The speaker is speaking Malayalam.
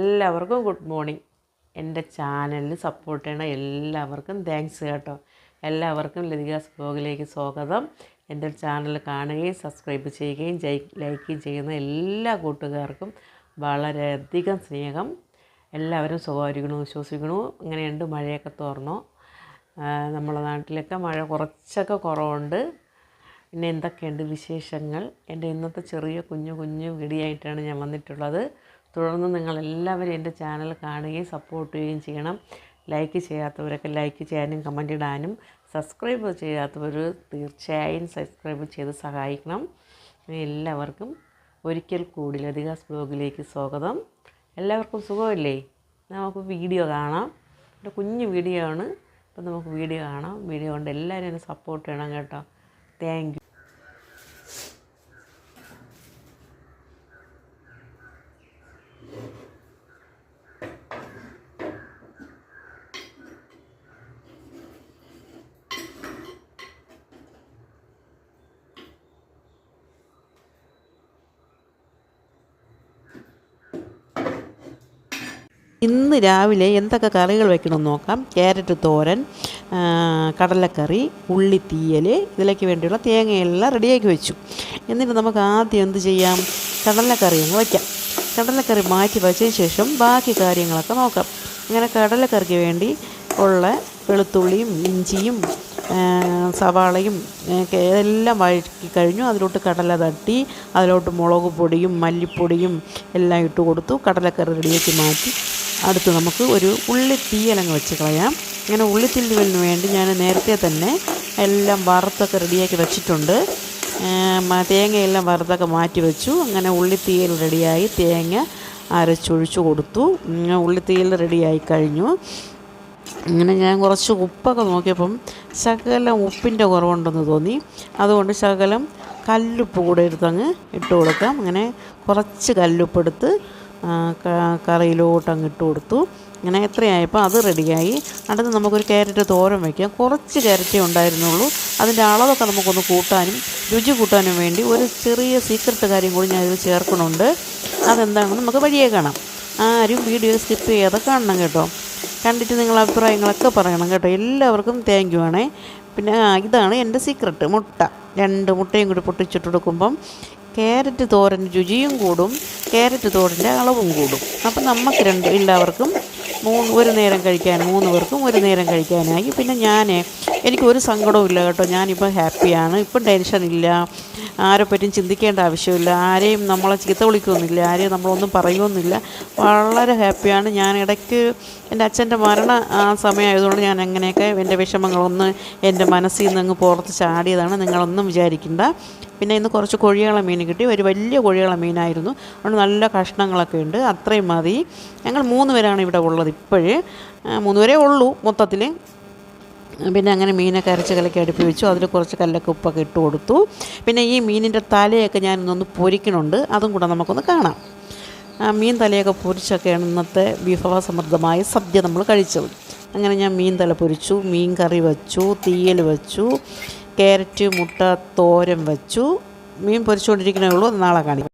എല്ലാവർക്കും ഗുഡ് മോർണിംഗ്. എന്റെ ചാനലിന് സപ്പോർട്ട് ചെയ്യണ എല്ലാവർക്കും താങ്ക്സ് കേട്ടോ. എല്ലാവർക്കും ലതികാസ് ബ്ലോഗിലേക്ക് സ്വാഗതം. എന്റെ ചാനൽ കാണുകയും സബ്സ്ക്രൈബ് ചെയ്യുകയും ലൈക്ക് ചെയ്യുന്ന എല്ലാ കൂട്ടുകാർക്കും വളരെയധികം സ്നേഹം. എല്ലാവരും സുഖമായിരിക്കണു വിശ്വസിക്കണു? ഇങ്ങനെയുണ്ട് മഴയൊക്കെ തോർന്നോ? നമ്മളെ നാട്ടിലൊക്കെ മഴ കുറച്ചൊക്കെ കുറവുണ്ട്. പിന്നെ എന്തൊക്കെയുണ്ട് വിശേഷങ്ങൾ? എന്റെ ഇന്നത്തെ ചെറിയ കുഞ്ഞു കുഞ്ഞു വീഡിയോ ഞാൻ വന്നിട്ടുള്ളത്. തുടർന്ന് നിങ്ങളെല്ലാവരും എന്റെ ചാനൽ കാണുകയും സപ്പോർട്ട് ചെയ്യുകയും ചെയ്യണം. ലൈക്ക് ചെയ്യാത്തവരൊക്കെ ലൈക്ക് ചെയ്യാനും കമന്റ് ഇടാനും സബ്സ്ക്രൈബ് ചെയ്യാത്തവർ തീർച്ചയായും സബ്സ്ക്രൈബ് ചെയ്ത് സഹായിക്കണം. എല്ലാവർക്കും ഒരിക്കൽ കൂടുതലധികം ബ്ലോഗിലേക്ക് സ്വാഗതം. എല്ലാവർക്കും സുഖമല്ലേ? നമുക്ക് വീഡിയോ കാണാം. എന്റെ കുഞ്ഞു വീഡിയോ ആണ്. അപ്പം നമുക്ക് വീഡിയോ കാണാം. വീഡിയോ കൊണ്ട് എല്ലാവരും എന്നെ സപ്പോർട്ട് ചെയ്യണം കേട്ടോ. താങ്ക് ഇന്ന് രാവിലെ എന്തൊക്കെ കറികൾ വെക്കണമെന്ന് നോക്കാം? ക്യാരറ്റ് തോരൻ കടലക്കറി ഉള്ളി തീയൽ ഇതിലേക്ക് വേണ്ടിയുള്ള തേങ്ങയെല്ലാം റെഡിയാക്കി വെച്ചു. എന്നിട്ട് നമുക്ക് ആദ്യം എന്ത് ചെയ്യാം? കടലക്കറി അങ്ങ് വയ്ക്കാം കടലക്കറി മാറ്റി വച്ചതിന് ശേഷം ബാക്കി കാര്യങ്ങളൊക്കെ നോക്കാം. അങ്ങനെ കടലക്കറിക്ക് വേണ്ടി ഉള്ള വെളുത്തുള്ളിയും ഇഞ്ചിയും സവാളയും എല്ലാം വഴക്കി കഴിഞ്ഞു. അതിലോട്ട് കടല തട്ടി അതിലോട്ട് മുളക് പൊടിയും മല്ലിപ്പൊടിയും എല്ലാം ഇട്ട് കൊടുത്തു കടലക്കറി റെഡിയാക്കി മാറ്റി അടുത്ത് നമുക്ക് ഒരു ഉള്ളി തീയലങ്ങ് വെച്ച് കളയാം. അങ്ങനെ ഉള്ളിത്തില്ലുവിന് വേണ്ടി ഞാൻ നേരത്തെ തന്നെ എല്ലാം വറുത്തൊക്കെ റെഡിയാക്കി വെച്ചിട്ടുണ്ട്. തേങ്ങയെല്ലാം വറുത്തൊക്കെ മാറ്റി വെച്ചു. അങ്ങനെ ഉള്ളിത്തീയൽ റെഡിയായി തേങ്ങ അരച്ചൊഴിച്ചു കൊടുത്തു. ഉള്ളിത്തീയൽ റെഡിയായി കഴിഞ്ഞു. ഇങ്ങനെ ഞാൻ കുറച്ച് ഉപ്പൊക്കെ നോക്കിയപ്പം ശകലം ഉപ്പിന്റെ കുറവുണ്ടെന്ന് തോന്നി. അതുകൊണ്ട് ശകലം കല്ലുപ്പ് കൂടെ എടുത്തങ്ങ് ഇട്ട് കൊടുക്കാം. അങ്ങനെ കുറച്ച് കല്ലുപ്പ് എടുത്ത് കറിയിലോട്ട് അങ്ങ് ഇട്ട് കൊടുത്തു. ഇങ്ങനെ എത്രയായപ്പോൾ അത് റെഡിയായി. അടുത്ത് നമുക്കൊരു ക്യാരറ്റ് തോരൻ വയ്ക്കാം. കുറച്ച് ക്യാരറ്റേ ഉണ്ടായിരുന്നുള്ളൂ. അതിന്റെ അളവൊക്കെ നമുക്കൊന്ന് കൂട്ടാനും രുചി കൂട്ടാനും വേണ്ടി ഒരു ചെറിയ സീക്രട്ട് കാര്യം കൂടി ഞാൻ ഇതിൽ ചേർക്കണുണ്ട് അതെന്താണെന്ന് നമുക്ക് വഴിയേ കാണാം. ആരും വീഡിയോ സ്കിപ്പ് ചെയ്യാതെ കാണണം കേട്ടോ. കണ്ടിട്ട് നിങ്ങൾ അഭിപ്രായങ്ങളൊക്കെ പറയണം കേട്ടോ. എല്ലാവർക്കും താങ്ക് യു ആണേ. പിന്നെ ഇതാണ് എന്റെ സീക്രട്ട് മുട്ട. രണ്ട് മുട്ടയും കൂടി പൊട്ടിച്ചിട്ട് കൊടുക്കുമ്പം ക്യാരറ്റ് തോരൻ രുചിയും കൂടും ക്യാരറ്റ് തോരന്റെ അളവും കൂടും. അപ്പം നമുക്ക് രണ്ട് എല്ലാവർക്കും മൂന്ന് ഒരു നേരം കഴിക്കാൻ മൂന്ന് പേർക്കും ഒരു നേരം കഴിക്കാനായി. പിന്നെ ഞാൻ എനിക്ക് ഒരു സങ്കടവും ഇല്ല കേട്ടോ. ഞാനിപ്പോൾ ഹാപ്പിയാണ്. ഇപ്പം ടെൻഷനില്ല ആരെപ്പറ്റിയും ചിന്തിക്കേണ്ട ആവശ്യമില്ല. ആരെയും നമ്മളെ ചീത്ത വിളിക്കുകയൊന്നുമില്ല ആരെയും നമ്മളൊന്നും പറയുമെന്നില്ല വളരെ ഹാപ്പിയാണ്. ഞാൻ ഇടയ്ക്ക് എന്റെ അച്ഛന്റെ മരണ ആ സമയമായതുകൊണ്ട് ഞാൻ അങ്ങനെയൊക്കെ എന്റെ വിഷമങ്ങളൊന്ന് എന്റെ മനസ്സിൽ നിന്ന് അങ്ങ് പുറത്ത് ചാടിയതാണ്. നിങ്ങളൊന്നും വിചാരിക്കണ്ട. പിന്നെ ഇന്ന് കുറച്ച് കൊഴിയാള മീൻ കിട്ടി. ഒരു വലിയ കൊഴിയാള മീനായിരുന്നു. അതുകൊണ്ട് നല്ല കഷ്ണങ്ങളൊക്കെ ഉണ്ട്. അത്രയും മതി. ഞങ്ങൾ മൂന്ന് പേരാണ് ഇവിടെ ഉള്ളത് ഇപ്പോഴേ. മൂന്ന് പേരേ ഉള്ളൂ മൊത്തത്തിൽ പിന്നെ അങ്ങനെ മീനൊക്കെ അരച്ച് കലക്കി അടുപ്പി വെച്ചു. അതിൽ കുറച്ച് കല്ലൊക്കെ ഉപ്പൊക്കെ ഇട്ട് കൊടുത്തു. പിന്നെ ഈ മീനിന്റെ തലയൊക്കെ ഇന്നൊന്ന് പൊരിക്കണുണ്ട് അതും കൂടെ നമുക്കൊന്ന് കാണാം. മീൻ തലയൊക്കെ പൊരിച്ചൊക്കെയാണ് ഇന്നത്തെ വിഭവ സമൃദ്ധമായ സദ്യ നമ്മൾ കഴിച്ചത്. അങ്ങനെ ഞാൻ മീൻ തല പൊരിച്ചു മീൻ കറി വെച്ചു തീയൽ വെച്ചു. ക്യാരറ്റ് മുട്ട തോരൻ വെച്ചു. മീൻ പൊരിച്ചുകൊണ്ടിരിക്കണേ ഉള്ളൂ. നാളെ കാണിക്കും.